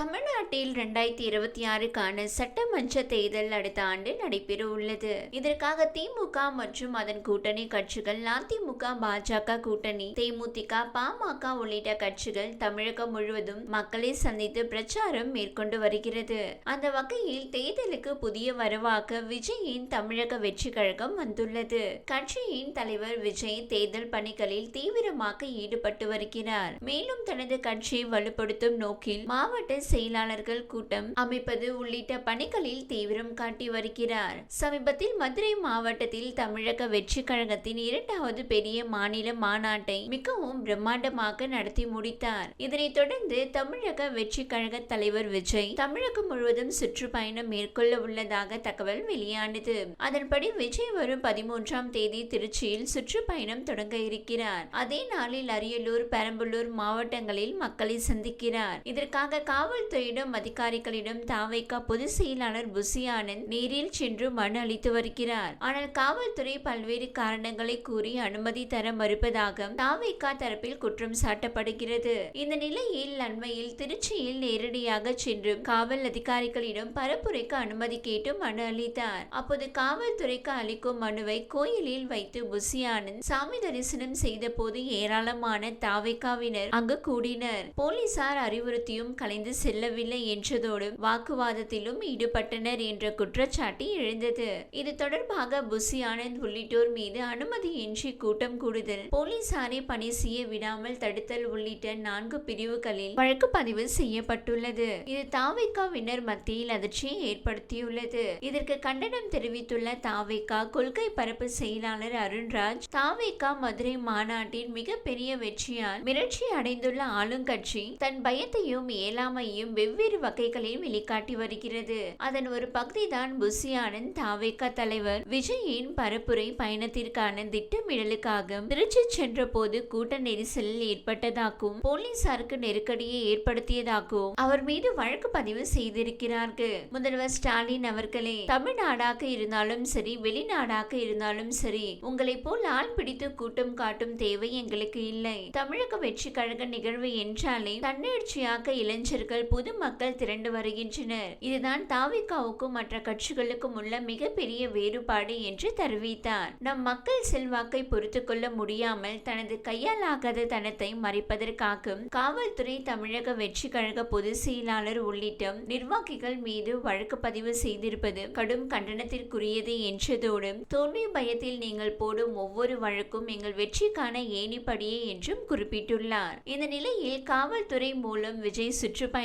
தமிழ்நாட்டில் இரண்டாயிரத்தி இருபத்தி ஆறுக்கான சட்டமன்ற தேர்தல் அடுத்த ஆண்டு நடைபெற உள்ளது. இதற்காக திமுக மற்றும் அதன் கூட்டணி கட்சிகள் அதிமுக பாஜக கூட்டணி தேமுதிக பாமக உள்ளிட்ட கட்சிகள் தமிழகம் முழுவதும் மக்களை சந்தித்து பிரச்சாரம் மேற்கொண்டு வருகிறது. அந்த வகையில் தேர்தலுக்கு புதிய வரவாக விஜயின் தமிழக வெற்றி கழகம் வந்துள்ளது. கட்சியின் தலைவர் விஜய் தேர்தல் பணிகளில் தீவிரமாக ஈடுபட்டு வருகிறார். மேலும் தனது கட்சியை வலுப்படுத்தும் நோக்கில் மாவட்ட செயலாளர்கள் கூட்டம் அமைப்பது உள்ளிட்ட பணிகளில் தீவிரம் காட்டி வருகிறார். சமீபத்தில் மதுரை மாவட்டத்தில் தமிழக வெற்றி கழகத்தின் இரண்டாவது பெரிய மாநில மாநாட்டை மிகவும் பிரம்மாண்டமாக நடத்தி முடித்தார். இதனைத் தொடர்ந்து தமிழக வெற்றி கழக தலைவர் விஜய் தமிழகம் முழுவதும் சுற்றுப்பயணம் மேற்கொள்ள உள்ளதாக தகவல் வெளியானது. அதன்படி விஜய் வரும் பதிமூன்றாம் தேதி திருச்சியில் சுற்றுப்பயணம் தொடங்க இருக்கிறார். அதே நாளில் அரியலூர் பெரம்பலூர் மாவட்டங்களில் மக்களை சந்திக்கிறார். இதற்காக காவல்துறையிடம் அதிகாரிகளிடம் தாவைக்கா பொதுச் செயலாளர் புசி ஆனந்த் நேரில் சென்று மனு அளித்து வருகிறார். ஆனால் காவல்துறை பல்வேறு காரணங்களை கூறி அனுமதி தர மறுப்பதாக தாவைக்கா தரப்பில் குற்றம் சாட்டப்படுகிறது. இந்த நிலையில் அண்மையில் திருச்சியில் நேரடியாக சென்று காவல் அதிகாரிகளிடம் பரப்புரைக்கு அனுமதி கேட்டு மனு அளித்தார். அப்போது காவல்துறைக்கு அளிக்கும் மனுவை கோயிலில் வைத்து புசி ஆனந்த் சாமி தரிசனம் செய்த போது ஏராளமான தாவைக்காவினர் அங்கு கூடினர். போலீசார் அறிவுறுத்தியும் கலைந்து செல்லவில்லை என்றதோடு வாக்குவாதத்திலும் ஈடுபட்டனர் என்ற குற்றச்சாட்டு எழுந்தது. இது தொடர்பாக புசி ஆனந்த் உள்ளிட்டோர் மீது அனுமதியின்றி கூட்டம் கூடுதல் போலீசாரை பணி செய்ய விடாமல் தடுத்தல் உள்ளிட்ட நான்கு பிரிவுகளில் வழக்கு பதிவு செய்யப்பட்டுள்ளது. இது தாவைக்காவினர் மத்தியில் அதிர்ச்சியை ஏற்படுத்தியுள்ளது. இதற்கு கண்டனம் தெரிவித்துள்ள தாவேகா கொள்கை பரப்பு செயலாளர் அருண்ராஜ் தாவேகா மதுரை மாநாட்டின் மிகப்பெரிய வெற்றியால் மிரட்சி அடைந்துள்ள ஆளுங்கட்சி தன் பயத்தையும் இயலாமையும் வெவ்வேறு வகைகளையும் வெளிக்காட்டி வருகிறது. அதன் ஒரு பகுதிதான் புசி ஆனந்த் தாவேக்கா தலைவர். விஜயின் பரப்புரை பயணத்திற்கான திட்டமிடலுக்காக திருச்சி சென்ற போது கூட்ட நெரிசலில் ஏற்பட்டதாகவும் போலீசாருக்கு நெருக்கடியை ஏற்படுத்தியதாகவும் அவர் மீது வழக்கு பதிவு செய்திருக்கிறார்கள். முதல்வர் ஸ்டாலின் அவர்களே தமிழ்நாடாக இருந்தாலும் சரி வெளிநாடாக இருந்தாலும் சரி உங்களை போல் ஆள் பிடித்து கூட்டம் காட்டும் தேவை எங்களுக்கு இல்லை. தமிழக வெற்றி கழக நிகழ்வு என்றாலே தன்னெழுச்சியாக இளைஞர்கள் பொதுமக்கள் திரண்டு வருகின்றனர். இதுதான் தாவிகாவுக்கும் மற்ற கட்சிகளுக்கும் உள்ள மிகப்பெரிய வேறுபாடு என்று தெரிவித்தார். நம் மக்கள் செல்வாக்கை பொறுத்து கொள்ள முடியாமல் தனது கையாலாகாத தனத்தை மறைப்பதற்காக காவல்துறை தமிழக வெற்றி கழக பொதுச் செயலாளர் உள்ளிட்ட நிர்வாகிகள் மீது வழக்கு பதிவு செய்திருப்பது கடும் கண்டனத்திற்குரியது என்றதோடு தோல்வி பயத்தில் நீங்கள் போடும் ஒவ்வொரு வழக்கும் எங்கள் வெற்றிக்கான ஏணிப்படியே என்றும் குறிப்பிட்டுள்ளார். இந்த நிலையில் காவல்துறை மூலம் விஜய்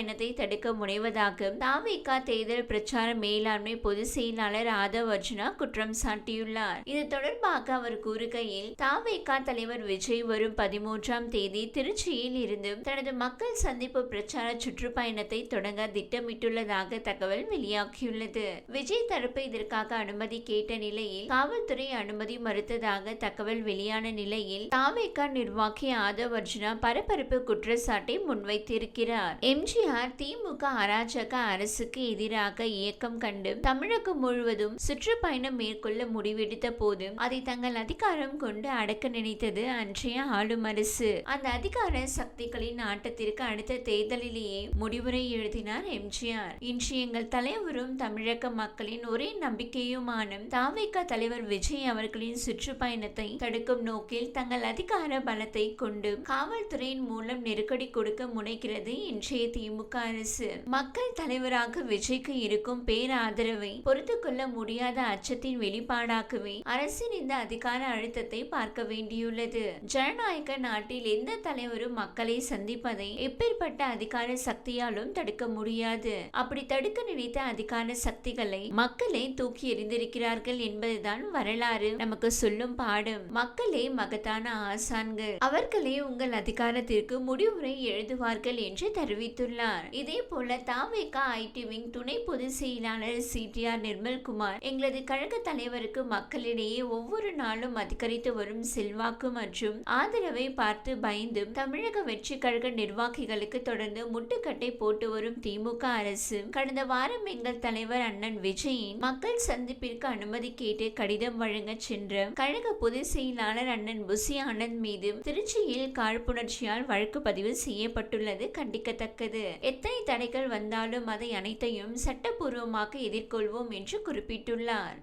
பயணத்தை தடுக்க முனைவதாக தாமிகா தேர்தல் பிரச்சார மேலாண்மை பொதுச் செயலாளர் ஆதவ் அர்ஜுனா குற்றம் சாட்டியுள்ளார். இது தொடர்பாக அவர் கூறுகையில் தாமிகா தலைவர் விஜய் வரும் பதிமூன்றாம் தேதி திருச்சியில் இருந்து தனது மக்கள் சந்திப்பு பிரச்சார சுற்றுப்பயணத்தை தொடங்க திட்டமிட்டுள்ளதாக தகவல் வெளியாகியுள்ளது. விஜய் தரப்பு இதற்காக அனுமதி கேட்ட நிலையில் காவல்துறை அனுமதி மறுத்ததாக தகவல் வெளியான நிலையில் தாமிகா நிர்வாகி ஆதவ் அர்ஜுனா பரபரப்பு குற்றச்சாட்டை முன்வைத்திருக்கிறார். எம்ஜிஆர் திமுக அராஜக அரசுக்கு எதிராக இயக்கம் கண்டு தமிழகம் முழுவதும் சுற்றுப்பயணம் மேற்கொள்ள முடிவெடுத்த போது அதை தங்கள் அதிகாரம் கொண்டு அடக்க நினைத்தது அன்றைய ஆளும் அரசு அந்த அதிகார சக்திகளின் ஆட்டத்திற்கு அடுத்த தேர்தலிலேயே முடிவுரை எழுதினார் எம்ஜிஆர் இன்று எங்கள் தலைவரும் தமிழக மக்களின் ஒரே நம்பிக்கையுமான தாவேகா தலைவர் விஜய் அவர்களின் சுற்றுப்பயணத்தை தடுக்கும் நோக்கில் தங்கள் அதிகார பலத்தை கொண்டு காவல்துறையின் மூலம் நெருக்கடி கொடுக்க முனைகிறது இன்றைய திமுக. அரசு மக்கள் தலைவராக விஜய்க்கு இருக்கும் பேராதரவை பொறுத்து கொள்ள முடியாத அச்சத்தின் வெளிப்பாடாகவே அரசின் இந்த அதிகார அழுத்தத்தை பார்க்க வேண்டியுள்ளது. ஜனநாயக நாட்டில் எந்த தலைவரும் மக்களை சந்திப்பதை எப்பேற்பட்ட அதிகார சக்தியாலும் தடுக்க முடியாது. அப்படி தடுக்க நினைத்த அதிகார சக்திகளை மக்களே தூக்கி எறிந்திருக்கிறார்கள் என்பதுதான் வரலாறு. நமக்கு சொல்லும் பாடம் மக்களே மகத்தான ஆசான்கள். அவர்களே உங்கள் அதிகாரத்திற்கு முடிவுரை எழுதுவார்கள் என்று தெரிவித்துள்ளார். இதே போல தாவேகா ஐடி விங் துணை பொதுச் செயலாளர் சிடிஆர் நிர்மல்குமார் எங்களது கழக தலைவருக்கு மக்களிடையே ஒவ்வொரு நாளும் அதிகரித்து வரும் செல்வாக்கு மற்றும் ஆதரவை பார்த்து பயந்தும் தமிழக வெற்றி கழக நிர்வாகிகளுக்கு தொடர்ந்து முட்டுக்கட்டை போட்டு வரும் திமுக அரசு. கடந்த வாரம் எங்கள் தலைவர் அண்ணன் விஜயின் மக்கள் சந்திப்பிற்கு அனுமதி கேட்டு கடிதம் வழங்க சென்ற கழக பொதுச் செயலாளர் அண்ணன் புசி ஆனந்த் மீது திருச்சியில் காழ்ப்புணர்ச்சியால் வழக்கு பதிவு செய்யப்பட்டுள்ளது. கண்டிக்கத்தக்கது. எத்தனை தடைகள் வந்தாலும் அதை அனைத்தையும் சட்டப்பூர்வமாக எதிர்கொள்வோம் என்று குறிப்பிட்டுள்ளார்.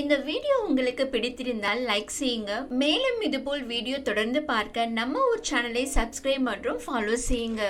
இந்த வீடியோ உங்களுக்கு பிடித்திருந்தால் லைக் செய்யுங்க. மேலும் இதுபோல் வீடியோ தொடர்ந்து பார்க்க நம்ம ஒரு சேனலை சப்ஸ்கிரைப் மற்றும் ஃபாலோ செய்யுங்க.